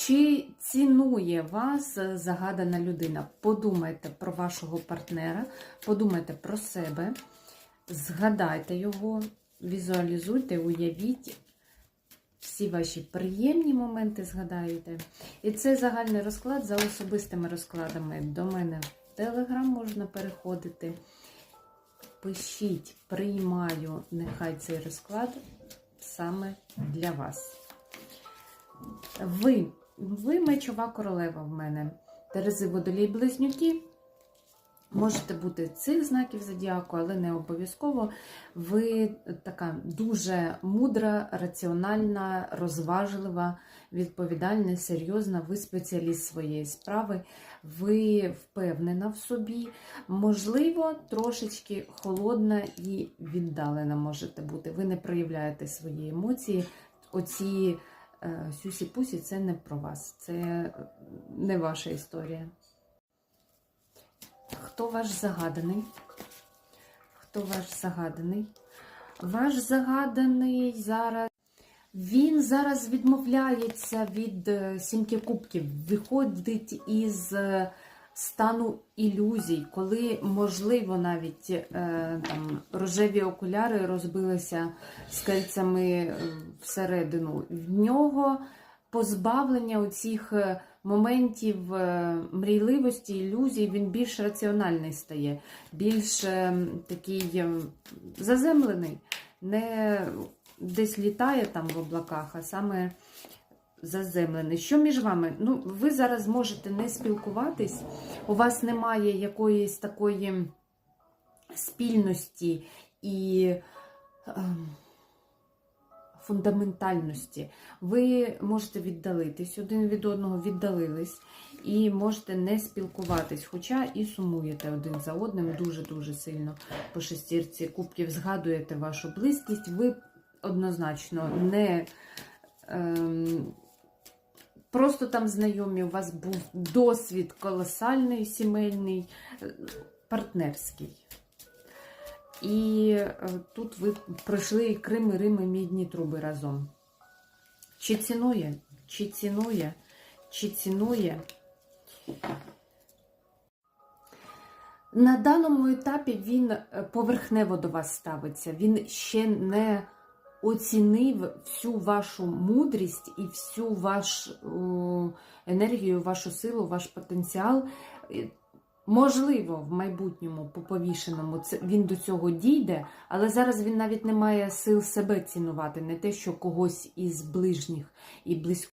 Чи цінує вас загадана людина? Подумайте про вашого партнера, подумайте про себе, згадайте його, візуалізуйте, уявіть. Всі ваші приємні моменти згадаєте. І це загальний розклад за особистими розкладами. До мене в Телеграм можна переходити. Пишіть, приймаю, нехай цей розклад саме для вас. Ви, ви мечова королева в мене. Терези водолій близнюки. Можете бути цих знаків зодіаку, але не обов'язково. Ви така дуже мудра, раціональна, розважлива, відповідальна, серйозна. Ви спеціаліст своєї справи, ви впевнена в собі. Можливо, трошечки холодна і віддалена можете бути. Ви не проявляєте свої емоції. Оці сюсі-пусі це не про вас, це не ваша історія. Хто ваш загаданий? Хто ваш загаданий? Ваш загаданий зараз. Він зараз відмовляється від е, сімки кубків, виходить із е, стану ілюзій, коли, можливо, навіть е, там, рожеві окуляри розбилися з кельцями е, всередину. В нього позбавлення оцих е, моментів е, мрійливості, ілюзій, він більш раціональний стає, більш такий заземлений, не десь літає там в облаках, а саме заземлений. Що між вами? Ну, ви зараз можете не спілкуватись, у вас немає якоїсь такої спільності і. ем, фундаментальності. Ви можете віддалитись один від одного, віддалились, і можете не спілкуватись, хоча і сумуєте один за одним дуже-дуже сильно по шестірці кубків, згадуєте вашу близькість, ви однозначно не. Ем, Просто там знайомі, у вас був досвід колосальний, сімейний, е, партнерський. І е, тут ви пройшли Крим і Рим і мідні труби разом. Чи цінує? Чи цінує? Чи цінує? На даному етапі він е, поверхнево до вас ставиться. Він ще не оцінив всю вашу мудрість і всю вашу енергію, вашу силу, ваш потенціал. Е, Можливо, в майбутньому по повішеному це він до цього дійде, але зараз він навіть не має сил себе цінувати, не те, що когось із ближніх і близьких.